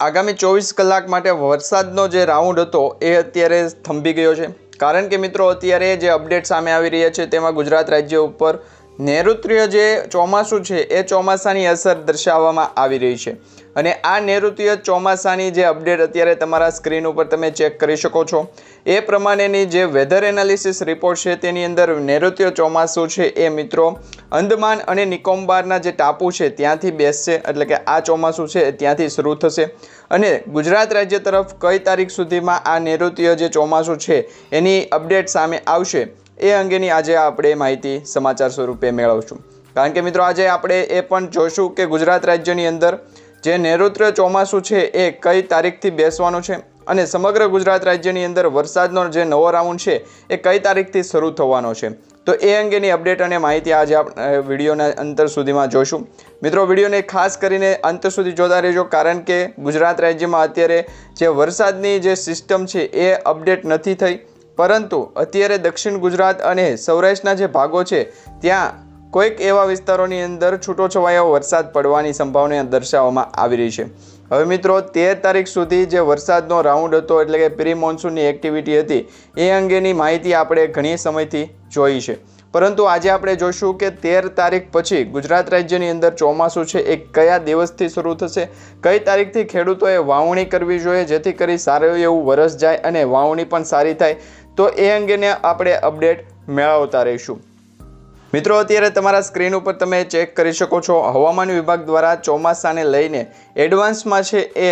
આગામી ચોવીસ કલાક માટે વરસાદનો જે રાઉન્ડ હતો એ અત્યારે થંભી ગયો છે. કારણ કે મિત્રો, અત્યારે જે અપડેટ સામે આવી રહ્યા છે તેમાં ગુજરાત રાજ્ય ઉપર નૈઋત્ય જે ચોમાસું છે એ ચોમાસાની અસર દર્શાવવામાં આવી રહી છે. અને આ નૈઋત્ય ચોમાસાની જે અપડેટ અત્યારે તમારા સ્ક્રીન ઉપર તમે ચેક કરી શકો છો. એ પ્રમાણેની જે વેધર એનાલિસિસ રિપોર્ટ છે, તેની અંદર નૈઋત્ય ચોમાસું છે એ મિત્રો, અંદમાન અને નિકોબારના જે ટાપુ છે, ત્યાંથી બેસશે, એટલે કે આ ચોમાસું છે ત્યાંથી શરૂ થશે. અને ગુજરાત રાજ્ય તરફ કઈ તારીખ સુધીમાં આ નૈઋત્ય જે ચોમાસું છે, એની અપડેટ સામે આવશે, એ અંગેની આજે આપણે માહિતી સમાચાર સ્વરૂપે મેળવશું. કારણ કે મિત્રો, આજે આપણે એ પણ જોઈશું કે ગુજરાત રાજ્યની અંદર જે નૈઋત્ય ચોમાસું છે એ કઈ તારીખથી બેસવાનું છે અને સમગ્ર ગુજરાત રાજ્યની અંદર વરસાદનો જે નવો રાઉન્ડ છે એ કઈ તારીખથી શરૂ થવાનો છે. તો એ અંગેની અપડેટ અને માહિતી આજે આપણે વિડીયોના અંતર સુધીમાં જોઈશું મિત્રો, વિડીયોને ખાસ કરીને અંત સુધી જોતા રહેજો કારણ કે ગુજરાત રાજ્યમાં અત્યારે જે વરસાદની જે સિસ્ટમ છે એ અપડેટ નથી થઈ. પરંતુ અત્યારે દક્ષિણ ગુજરાત અને સૌરાષ્ટ્રના જે ભાગો છે, ત્યાં કોઈક એવા વિસ્તારોની અંદર છૂટોછવાયો વરસાદ પડવાની સંભાવના દર્શાવવામાં આવી રહી છે. હવે મિત્રો, તેર તારીખ સુધી જે વરસાદનો રાઉન્ડ હતો, એટલે કે પ્રી મોન્સૂનની એક્ટિવિટી હતી, એ અંગેની માહિતી આપણે ઘણી સમયથી જોઈ છે. પરંતુ આજે આપણે જોઈશું કે તેર તારીખ પછી ગુજરાત રાજ્યની અંદર ચોમાસું છે, એ કયા દિવસથી શરૂ થશે, કઈ તારીખથી ખેડૂતોએ વાવણી કરવી જોઈએ, જેથી કરી સારું એવું વરસ જાય અને વાવણી પણ સારી થાય, તો એ અંગેને આપણે અપડેટ મેળવતા રહીશું. મિત્રો, અત્યારે તમારા સ્ક્રીન ઉપર તમે ચેક કરી શકો છો, હવામાન વિભાગ દ્વારા ચોમાસાને લઈને એડવાન્સમાં છે એ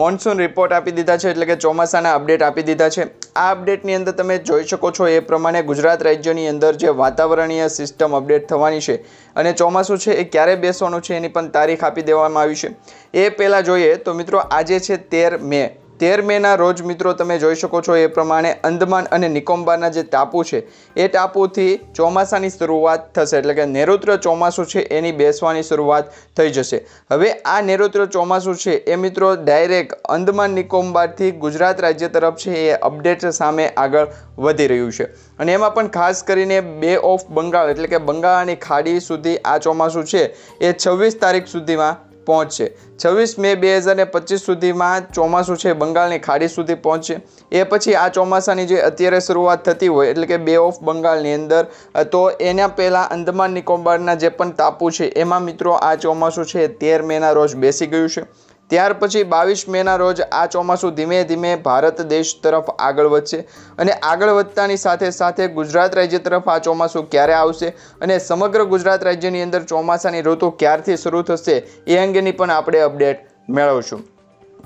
મોન્સૂન રિપોર્ટ આપી દીધા છે, એટલે કે ચોમાસાના અપડેટ આપી દીધા છે. આ અપડેટની અંદર તમે જોઈ શકો છો, એ પ્રમાણે ગુજરાત રાજ્યની અંદર જે વાતાવરણીય સિસ્ટમ અપડેટ થવાની છે અને ચોમાસું છે એ ક્યારે બેસવાનું છે એની પણ તારીખ આપી દેવામાં આવી છે. એ પહેલાં જોઈએ તો મિત્રો, આજે છે તેર મે. તેર મેના રોજ મિત્રો તમે જોઈ શકો છો એ પ્રમાણે અંદમાન અને નિકોબારના જે ટાપુ છે, એ ટાપુથી ચોમાસાની શરૂઆત થશે. એટલે કે નૈઋત્ય ચોમાસું છે, એની બેસવાની શરૂઆત થઈ જશે. હવે આ નૈઋત્ય ચોમાસું છે, એ મિત્રો ડાયરેક્ટ અંદમાન નિકોબારથી ગુજરાત રાજ્ય તરફ છે, એ અપડેટ સામે આગળ વધી રહ્યું છે. અને એમાં પણ ખાસ કરીને બે ઓફ બંગાળ, એટલે કે બંગાળની ખાડી સુધી આ ચોમાસું છે, એ છવ્વીસ તારીખ સુધીમાં પહોંચશે છવ્વીસ મે બે હજાર ને પચીસ સુધીમાં ચોમાસું છે, બંગાળની ખાડી સુધી પહોંચશે એ પછી આ ચોમાસાની જે અત્યારે શરૂઆત થતી હોય, એટલે કે બે ઓફ બંગાળની અંદર, તો એના પહેલાં અંદમાન નિકોબારના જે પણ ટાપુ છે, એમાં મિત્રો આ ચોમાસું છે, તેર મેના રોજ બેસી ગયું છે. ત્યાર પછી બાવીસ મેના રોજ આ ચોમાસું ધીમે ધીમે ભારત દેશ તરફ આગળ વધશે અને આગળ વધતાની સાથે સાથે ગુજરાત રાજ્ય તરફ આ ચોમાસું ક્યારે આવશે અને સમગ્ર ગુજરાત રાજ્યની અંદર ચોમાસાની ઋતુ ક્યારથી શરૂ થશે એ અંગેની પણ આપણે અપડેટ મેળવશું.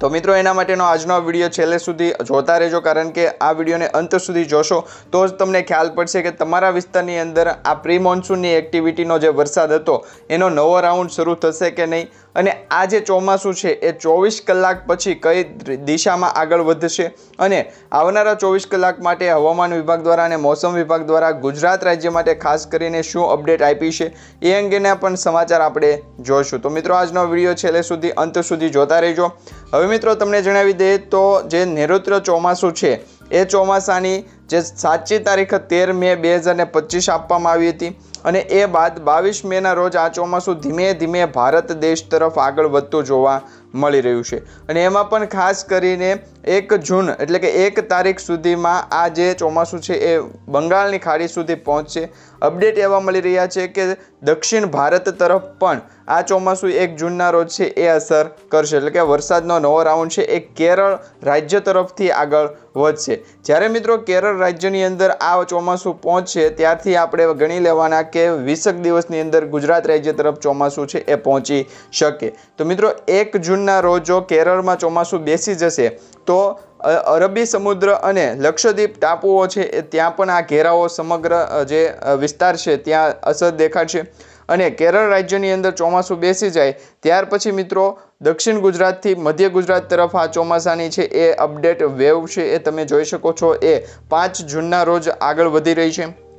તો મિત્રો, એના માટેનો આજનો વીડિયો છેલ્લે સુધી જોતા રહેજો, કારણ કે આ વિડીયોને અંત સુધી જોશો તો જ તમને ખ્યાલ પડશે કે તમારા વિસ્તારની અંદર આ પ્રી મોન્સૂનની એક્ટિવિટીનો જે વરસાદ હતો, એનો નવો રાઉન્ડ શરૂ થશે કે નહીં? અને આ જે ચોમાસું છે, એ ચોવીસ કલાક પછી કઈ દિશામાં આગળ વધશે? અને આવનારા ચોવીસ કલાક માટે હવામાન વિભાગ દ્વારા અને મોસમ વિભાગ દ્વારા ગુજરાત રાજ્ય માટે ખાસ કરીને શું અપડેટ આપી છે, એ અંગેના પણ સમાચાર આપણે જોઈશું. તો મિત્રો, આજનો વીડિયો છેલ્લે સુધી અંત સુધી જોતા રહેજો. હવે મિત્રો, તમને જણાવી દઈએ તો જે નૈઋત્ય ચોમાસું છે, એ ચોમાસાની જે સાચી તારીખ તેર મે બે હજાર પચીસ આપવામાં આવી હતી. અને એ બાદ બાવીસ મેના રોજ આ ચોમાસું ધીમે ધીમે ભારત દેશ તરફ આગળ વધતું જોવા મળી રહ્યું છે. અને એમાં પણ ખાસ કરીને એક જૂન એટલે કે એક તારીખ સુધીમાં આ જે ચોમાસું છે એ બંગાળની ખાડી સુધી પહોંચશે. અપડેટ એવા મળી રહ્યા છે કે દક્ષિણ ભારત તરફ પણ આ ચોમાસું એક જૂનના રોજ છે એ અસર કરશે. એટલે કે વરસાદનો નવો રાઉન્ડ છે એ કેરળ રાજ્ય તરફથી આગળ વધશે. જ્યારે મિત્રો કેરળ રાજ્યની અંદર આ ચોમાસું પહોંચશે, ત્યારથી આપણે ગણી લેવાના કે વીસક દિવસની અંદર ગુજરાત રાજ્ય તરફ ચોમાસું છે એ પહોંચી શકે. તો મિત્રો, એક જૂનના રોજ કેરળમાં ચોમાસું બેસી જશે. તો અરબી સમુદ્ર અને લક્ષદ્વીપ ટાપુઓ છે, એ ત્યાં પણ આ ઘેરાઓ સમગ્ર જે વિસ્તાર છે, ત્યાં અસર દેખાડશે. અને કેરળ રાજ્યની અંદર ચોમાસું બેસી જાય, ત્યાર પછી મિત્રો, દક્ષિણ ગુજરાતથી મધ્ય ગુજરાત તરફ આ ચોમાસાની છે, એ અપડેટ વેવ છે, એ તમે જોઈ શકો છો, એ પાંચ જૂનના રોજ આગળ વધી રહી છે.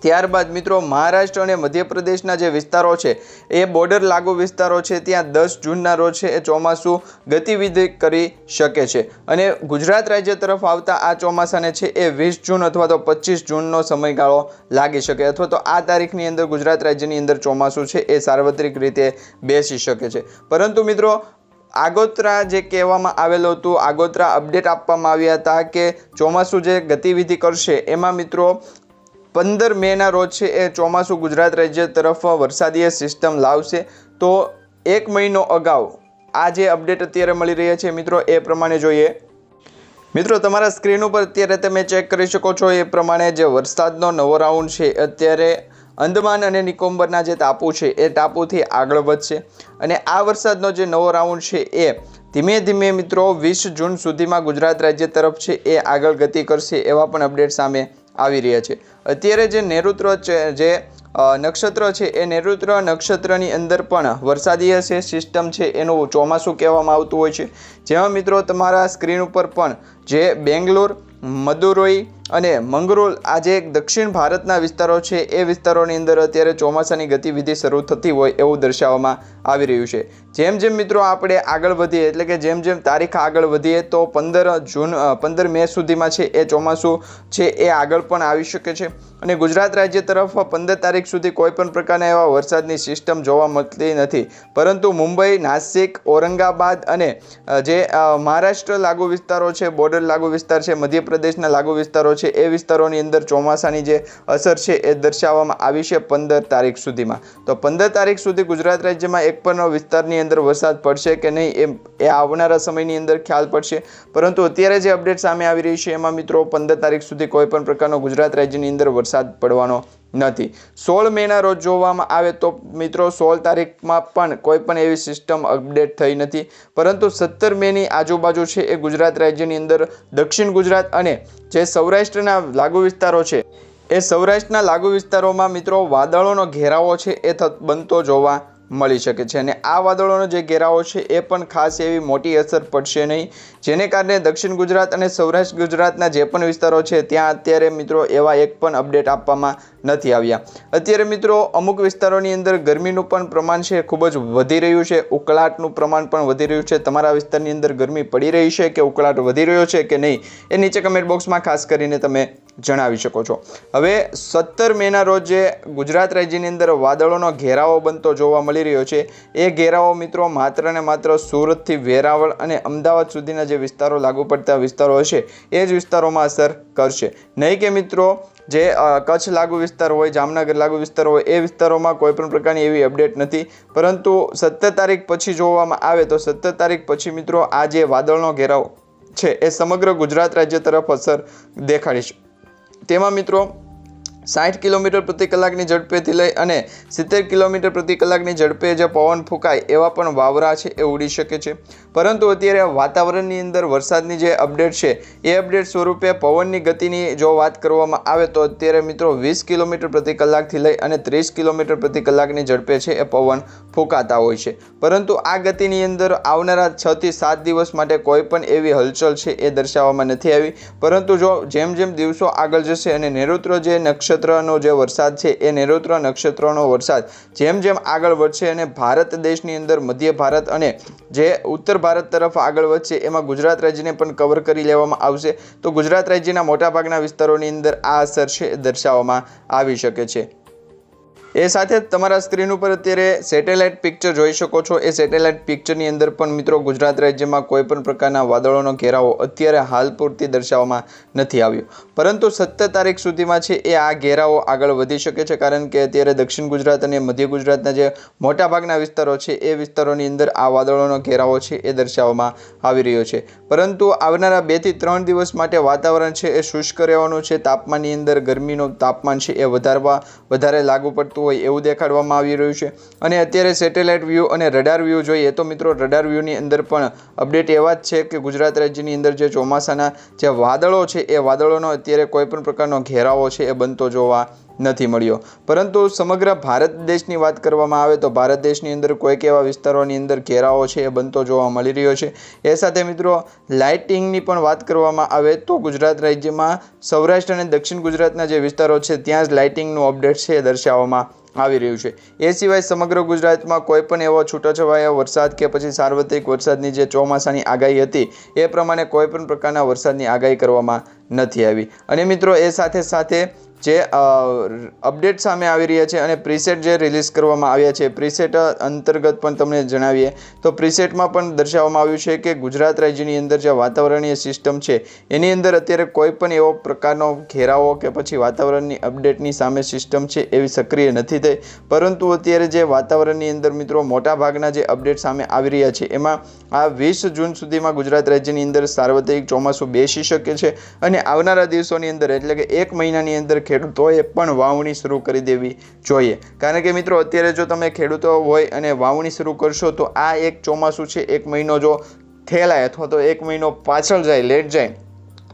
ત્યારબાદ મિત્રો મહારાષ્ટ્ર અને મધ્યપ્રદેશના જે વિસ્તારો છે, એ બોર્ડર લાગુ વિસ્તારો છે, ત્યાં દસ જૂનના રોજ છે, એ ચોમાસું ગતિવિધિ કરી શકે છે. અને ગુજરાત રાજ્ય તરફ આવતા આ ચોમાસાને છે, એ વીસ જૂન અથવા તો પચીસ જૂનનો સમયગાળો લાગી શકે અથવા તો આ તારીખની અંદર ગુજરાત રાજ્યની અંદર ચોમાસું છે, એ સાર્વત્રિક રીતે બેસી શકે છે. પરંતુ મિત્રો, આગોતરા જે કહેવામાં આવેલું હતું, આગોતરા અપડેટ આપવામાં આવ્યા હતા કે ચોમાસું જે ગતિવિધિ કરશે, એમાં મિત્રો પંદર મેના રોજ છે એ ચોમાસું ગુજરાત રાજ્ય તરફ વરસાદીય સિસ્ટમ લાવશે. તો એક મહિનો અગાઉ આ જે અપડેટ અત્યારે મળી રહ્યા છે મિત્રો, એ પ્રમાણે જોઈએ. મિત્રો, તમારા સ્ક્રીન ઉપર અત્યારે તમે ચેક કરી શકો છો, એ પ્રમાણે જે વરસાદનો નવો રાઉન્ડ છે, અત્યારે અંદમાન અને નિકોમ્બરના જે ટાપુ છે, એ ટાપુથી આગળ વધશે. અને આ વરસાદનો જે નવો રાઉન્ડ છે એ ધીમે ધીમે મિત્રો વીસ જૂન સુધીમાં ગુજરાત રાજ્ય તરફ છે એ આગળ ગતિ કરશે એવા પણ અપડેટ સામે આવી રહ્યા છે. અત્યારે જે નૈઋત્ર જે નક્ષત્ર છે, એ નૈઋત્ર નક્ષત્રની અંદર પણ વરસાદીય છે સિસ્ટમ છે, એનું ચોમાસું કહેવામાં આવતું હોય છે. જેમાં મિત્રો તમારા સ્ક્રીન ઉપર પણ જે બેંગ્લોર, મદુરોઈ અને મંગરોલ આ જે દક્ષિણ ભારતના વિસ્તારો છે, એ વિસ્તારોની અંદર અત્યારે ચોમાસાની ગતિવિધિ શરૂ થતી હોય એવું દર્શાવવામાં આવી રહ્યું છે. જેમ જેમ મિત્રો આપણે આગળ વધીએ, એટલે કે જેમ જેમ તારીખ આગળ વધીએ, તો પંદર જૂન પંદર મે સુધીમાં છે, એ ચોમાસું છે, એ આગળ પણ આવી શકે છે. અને ગુજરાત રાજ્ય તરફ પંદર તારીખ સુધી કોઈ પણ પ્રકારના એવા વરસાદની સિસ્ટમ જોવા મળતી નથી. પરંતુ મુંબઈ, નાસિક, ઔરંગાબાદ અને જે મહારાષ્ટ્ર લાગુ વિસ્તારો છે, બોર્ડર લાગુ વિસ્તાર છે, મધ્યપ્રદેશના લાગુ વિસ્તારો છે એ વિસ્તારોની અંદર ચોમાસાની જે અસર છે એ દર્શાવવામાં આવી છે પંદર તારીખ સુધીમાં. તો પંદર તારીખ સુધી ગુજરાત રાજ્યમાં એક પણ વિસ્તારની અંદર વરસાદ પડશે કે નહીં એમ એ આવનારા સમયની અંદર ખ્યાલ પડશે. પરંતુ અત્યારે જે અપડેટ સામે આવી રહી છે એમાં મિત્રો પંદર તારીખ સુધી કોઈ પણ પ્રકારનો ગુજરાત રાજ્યની અંદર વરસાદ પડવાનો નથી. સોળ મેના રોજ જોવામાં આવે તો મિત્રો સોળ તારીખમાં પણ કોઈ પણ એવી સિસ્ટમ અપડેટ થઈ નથી. પરંતુ સત્તર મેની આજુબાજુ છે એ ગુજરાત રાજ્યની અંદર, દક્ષિણ ગુજરાત અને જે સૌરાષ્ટ્રના લાગુ વિસ્તારો છે. એ સૌરાષ્ટ્રના લાગુ વિસ્તારોમાં મિત્રો વાદળોનો ઘેરાવો છે એ બનતો જોવા મળી શકે છે અને આ વાદળોનો જે ઘેરાવો છે એ પણ ખાસ એવી મોટી અસર પડશે નહીં. જેને કારણે દક્ષિણ ગુજરાત અને સૌરાષ્ટ્ર ગુજરાતના જે પણ વિસ્તારો છે, ત્યાં અત્યારે મિત્રો એવા એક પણ અપડેટ આપવામાં નથી આવ્યા. અત્યારે મિત્રો અમુક વિસ્તારોની અંદર ગરમીનું પણ પ્રમાણ છે, ખૂબ જ વધી રહ્યું છે. ઉકળાટનું પ્રમાણ પણ વધી રહ્યું છે. તમારા વિસ્તારની અંદર ગરમી પડી રહી છે કે ઉકળાટ વધી રહ્યો છે કે નહીં, એ નીચે કમેન્ટ બોક્સમાં ખાસ કરીને તમે જણાવી શકો છો. હવે સત્તર મેના રોજ જે ગુજરાત રાજ્યની અંદર વાદળોનો ઘેરાવો બનતો જોવા મળી રહ્યો છે. એ ઘેરાવો મિત્રો માત્ર ને માત્ર સુરતથી વેરાવળ અને અમદાવાદ સુધીના જે વિસ્તારો લાગુ પડતા વિસ્તારો હશે, એ જ વિસ્તારોમાં અસર કરશે. નહીં કે મિત્રો, જે કચ્છ લાગુ વિસ્તાર હોય, જામનગર લાગુ વિસ્તાર હોય, એ વિસ્તારોમાં કોઈ પણ પ્રકારની એવી અપડેટ નથી. પરંતુ સત્તર તારીખ પછી જોવામાં આવે તો સત્તર તારીખ પછી મિત્રો આ જે વાદળનો ઘેરાવ છે, એ સમગ્ર ગુજરાત રાજ્ય તરફ અસર દેખાડી છે. તેમાં મિત્રો, સાઠ કિલોમીટર પ્રતિ કલાકની ઝડપેથી લઈ અને સિત્તેર કિલોમીટર પ્રતિ કલાકની ઝડપે જે પવન ફૂંકાય એવા પણ વાવરા છે, એ ઉડી શકે છે. પરંતુ અત્યારે વાતાવરણની અંદર વરસાદની જે અપડેટ છે, એ અપડેટ સ્વરૂપે પવનની ગતિની જો વાત કરવામાં આવે તો અત્યારે મિત્રો વીસ કિલોમીટર પ્રતિ કલાકથી લઈ અને ત્રીસ કિલોમીટર પ્રતિ કલાકની ઝડપે છે એ પવન ફૂંકાતા હોય છે. પરંતુ આ ગતિની અંદર આવનારા છ થી સાત દિવસ માટે કોઈ પણ એવી હલચલ છે એ દર્શાવવામાં નથી આવી. પરંતુ જો જેમ જેમ દિવસો આગળ જશે અને નૈઋત્ર જે નક્ષત્રનો જે વરસાદ છે, એ નૈઋત્ર નક્ષત્રનો વરસાદ જેમ જેમ આગળ વધશે અને ભારત દેશની અંદર મધ્ય ભારત અને જે ઉત્તર ભારત તરફ આગળ વધશે, એમાં ગુજરાત રાજ્યને પણ કવર કરી લેવામાં આવશે. તો ગુજરાત રાજ્યના મોટાભાગના વિસ્તારોની અંદર આ અસર છે દર્શાવવામાં આવી શકે છે. એ સાથે તમારા સ્ક્રીન ઉપર અત્યારે સેટેલાઇટ પિક્ચર જોઈ શકો છો. એ સેટેલાઇટ પિક્ચરની અંદર પણ મિત્રો ગુજરાત રાજ્યમાં કોઈ પણ પ્રકારના વાદળોનો ઘેરાવો અત્યારે હાલ પૂરતી દર્શાવવામાં નથી આવ્યો. પરંતુ સત્તર તારીખ સુધીમાં છે એ આ ઘેરાવો આગળ વધી શકે છે કારણ કે અત્યારે દક્ષિણ ગુજરાત અને મધ્ય ગુજરાતના જે મોટાભાગના વિસ્તારો છે એ વિસ્તારોની અંદર આ વાદળોનો ઘેરાવો છે એ દર્શાવવામાં આવી રહ્યો છે. પરંતુ આવનારા બેથી ત્રણ દિવસ માટે વાતાવરણ છે એ શુષ્ક રહેવાનું છે. તાપમાનની અંદર ગરમીનું તાપમાન છે એ વધારવા, વધારે લાગુ પડતું હોય એવું દેખાડવામાં આવી રહ્યું છે. અને અત્યારે સેટેલાઇટ વ્યૂ અને રડાર વ્યૂ જોઈએ તો મિત્રો રડાર વ્યૂની અંદર પણ અપડેટ એવા જ છે કે ગુજરાત રાજ્યની અંદર જે ચોમાસાના જે વાદળો છે, એ વાદળોનો અત્યારે કોઈપણ પ્રકારનો ઘેરાવો છે એ બનતો જોવા નથી મળ્યો. પરંતુ સમગ્ર ભારત દેશની વાત કરવામાં આવે તો ભારત દેશની અંદર કોઈક એવા વિસ્તારોની અંદર ઘેરાવો છે, એ બનતો જોવા મળી રહ્યો છે. એ સાથે મિત્રો, લાઇટિંગની પણ વાત કરવામાં આવે તો ગુજરાત રાજ્યમાં સૌરાષ્ટ્ર અને દક્ષિણ ગુજરાતના જે વિસ્તારો છે, ત્યાં જ લાઇટિંગનું અપડેટ છે દર્શાવવામાં આવી રહ્યું છે. એ સિવાય સમગ્ર ગુજરાતમાં કોઈ પણ એવો છૂટાછવાયા વરસાદ કે પછી સાર્વત્રિક વરસાદની જે ચોમાસાની આગાહી હતી, એ પ્રમાણે કોઈ પણ પ્રકારના વરસાદની આગાહી કરવામાં નથી આવી. અને મિત્રો, એ સાથે સાથે જે અપડેટ સામે આવી રહ્યા છે અને પ્રીસેટ જે રિલીઝ કરવામાં આવ્યા છે, પ્રીસેટ અંતર્ગત પણ તમને જણાવીએ, તો પ્રીસેટમાં પણ દર્શાવવામાં આવ્યું છે કે ગુજરાત રાજ્યની અંદર જે વાતાવરણીય સિસ્ટમ છે, એની અંદર અત્યારે કોઈ પણ એવો પ્રકારનો ઘેરાવો કે પછી વાતાવરણની અપડેટની સામે સિસ્ટમ છે એવી સક્રિય નથી થઈ. પરંતુ અત્યારે જે વાતાવરણની અંદર મિત્રો મોટા ભાગના જે અપડેટ સામે આવી રહ્યા છે, એમાં આ વીસ જૂન સુધીમાં ગુજરાત રાજ્યની અંદર સાર્વત્રિક ચોમાસું બેસી શકે છે અને આવનારા દિવસોની અંદર એટલે કે એક મહિનાની અંદર ખેડૂતોએ પણ વાવણી શરૂ કરી દેવી જોઈએ. કારણ કે મિત્રો, અત્યારે જો તમે ખેડૂતો હોય અને વાવણી શરૂ કરશો, તો આ એક ચોમાસું છે, એક મહિનો જો ઠેલાય અથવા તો એક મહિનો પાછળ જાય, લેટ જાય,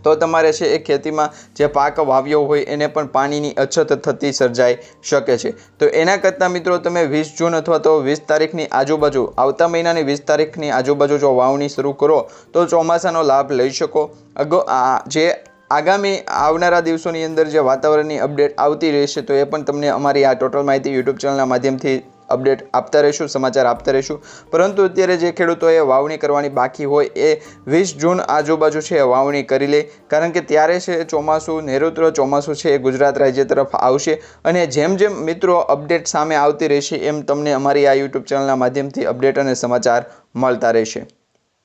તો તમારે છે એ ખેતીમાં જે પાક વાવ્યો હોય એને પણ પાણીની અછત થતી સર્જાઈ શકે છે. તો એના કરતાં મિત્રો, તમે વીસ જૂન અથવા તો વીસ તારીખની આજુબાજુ, આવતા મહિનાની વીસ તારીખની આજુબાજુ જો વાવણી શરૂ કરો, તો ચોમાસાનો લાભ લઈ શકો. અગો આ જે આગામી આવનારા દિવસોની અંદર જે વાતાવરણની અપડેટ આવતી રહેશે તો એ પણ તમને અમારી આ ટોટલ માહિતી યુટ્યુબ ચેનલના માધ્યમથી અપડેટ આપતા રહીશું, સમાચાર આપતા રહીશું. પરંતુ અત્યારે જે ખેડૂતોએ વાવણી કરવાની બાકી હોય એ વીસ જૂન આજુબાજુ છે, વાવણી કરી લે. કારણ કે ત્યારે છે ચોમાસું નૈઋત્ય ચોમાસું છે એ ગુજરાત રાજ્ય તરફ આવશે. અને જેમ જેમ મિત્રો અપડેટ સામે આવતી રહેશે, એમ તમને અમારી આ યુટ્યુબ ચેનલના માધ્યમથી અપડેટ અને સમાચાર મળતા રહેશે.